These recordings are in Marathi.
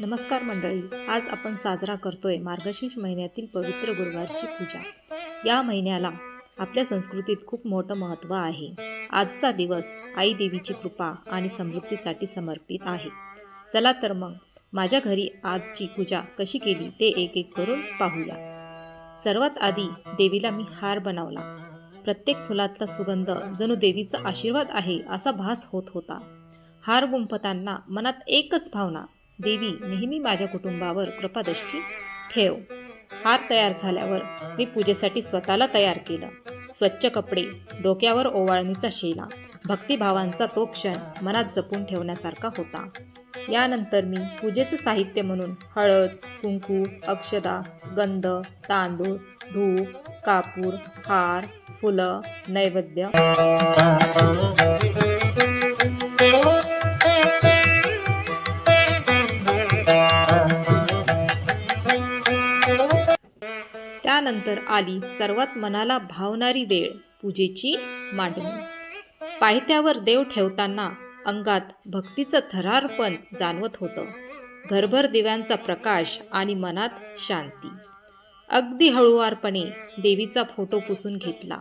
नमस्कार मंडळी आज आपण साजरा करतोय मार्गशीर्ष महिन्यातील पवित्र गुरुवारची पूजा. या महिन्याला आपल्या संस्कृतीत खूप मोठं महत्त्व आहे. आजचा दिवस आई देवीची कृपा आणि समृद्धीसाठी समर्पित आहे. चला तर मग माझ्या घरी आजची पूजा कशी केली ते एक एक करून पाहूया. सर्वात आधी देवीला मी हार बनवला. प्रत्येक फुलातला सुगंध जणू देवीचा आशीर्वाद आहे असा भास होत होता. हार गुंफताना मनात एकच भावना देवी नेहमी माझ्या कुटुंबावर कृपादृष्टी ठेव. हार तयार झाल्यावर मी पूजेसाठी स्वतःला तयार केलं. स्वच्छ कपडे डोक्यावर ओवाळणीचा शेला भक्तिभावांचा तो क्षण मनात जपून ठेवण्यासारखा होता. यानंतर मी पूजेचं साहित्य म्हणून हळद कुंकू अक्षदा गंध तांदूळ धूप कापूर हार फुलं नैवेद्य त्यानंतर आली सर्वात मनाला भावणारी वेळ पूजेची मांडणी. पायथ्यावर देव ठेवताना अंगात भक्तीचं थरारपण जाणवत होतं. घरभर दिव्यांचा प्रकाश आणि मनात शांती. अगदी हळुवारपणे देवीचा फोटो पुसून घेतला.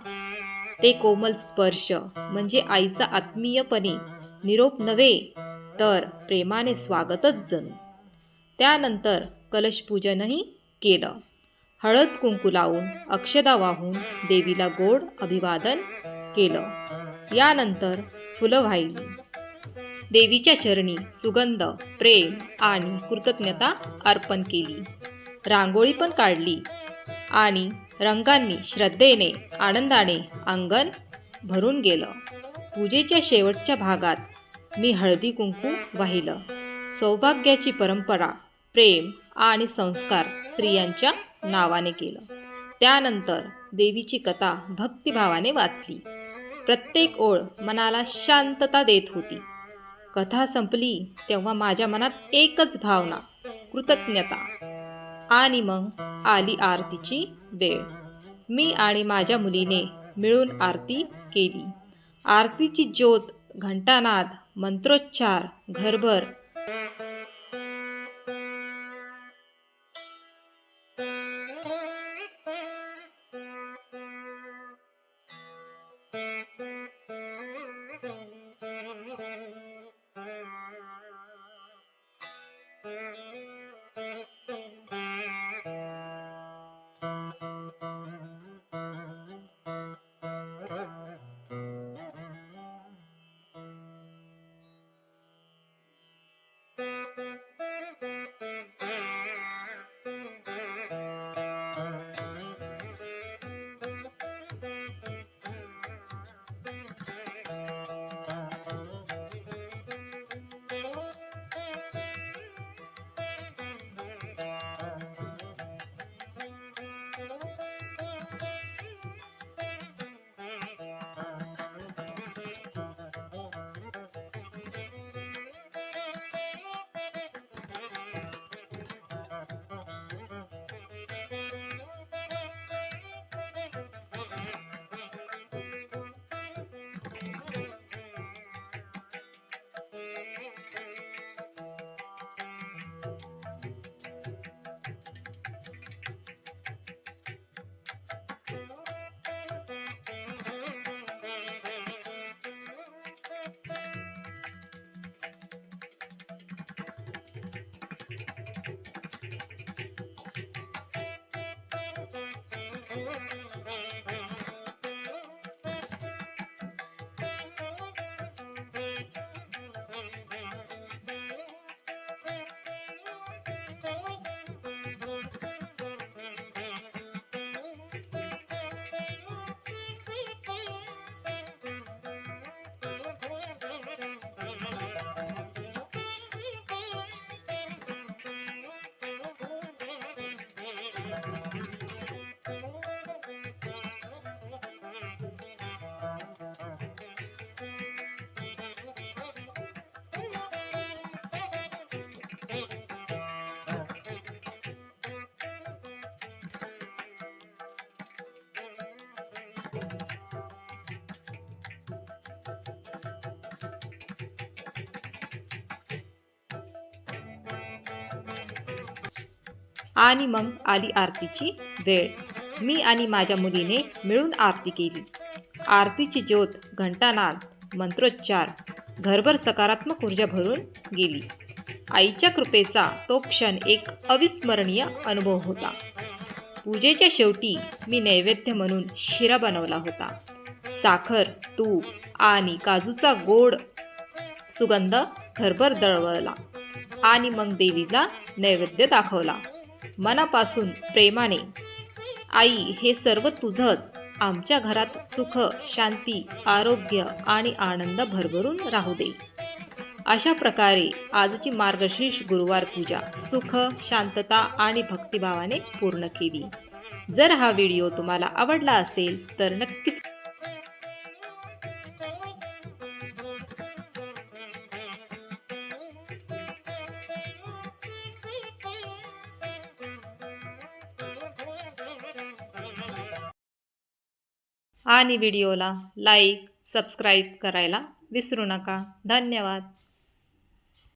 ते कोमल स्पर्श म्हणजे आईचा आत्मीयपणे निरोप नव्हे तर प्रेमाने स्वागतच जणू. त्यानंतर कलशपूजनही केलं. हळद कुंकू लावून अक्षदा वाहून देवीला गोड अभिवादन केलं. यानंतर फुलं वाहिली देवीच्या चरणी सुगंध प्रेम आणि कृतज्ञता अर्पण केली. रांगोळी पण काढली आणि रंगांनी श्रद्धेने आनंदाने अंगण भरून गेलं. पूजेच्या शेवटच्या भागात मी हळदी कुंकू वाहिलं. सौभाग्याची परंपरा प्रेम आणि संस्कार स्त्रियांच्या नावाने केलं. त्यानंतर देवीची कथा भक्तिभावाने वाचली. प्रत्येक ओळ मनाला शांतता देत होती. कथा संपली तेव्हा माझ्या मनात एकच भावना कृतज्ञता. आणि मग आली आरतीची वेळ. मी आणि माझ्या मुलीने मिळून आरती केली. आरतीची ज्योत घंटानाद मंत्रोच्चार घरभर आणि मग आली आरतीची वेळ. मी आणि माझ्या मुलीने मिळून आरती केली. आरतीची ज्योत घंटानाद मंत्रोच्चार घरभर सकारात्मक ऊर्जा भरून गेली. आईच्या कृपेचा तो क्षण एक अविस्मरणीय अनुभव होता. पूजेच्या शेवटी मी नैवेद्य म्हणून शिरा बनवला होता. साखर तूप आणि काजूचा गोड सुगंध घरभर दळवळला आणि मग देवीला नैवेद्य दाखवला. मनापासून प्रेमाने. आई हे सर्व तुझंच. आमच्या घरात सुख शांती आरोग्य आणि आनंद भरभरून राहू दे. अशा प्रकारे आजची मार्गशीर्ष गुरुवार पूजा सुख शांतता आणि भक्तिभावाने पूर्ण केली. जर हा व्हिडिओ तुम्हाला आवडला असेल तर नक्कीच आणि व्हिडिओला लाईक सबस्क्राईब करायला विसरू नका. धन्यवाद.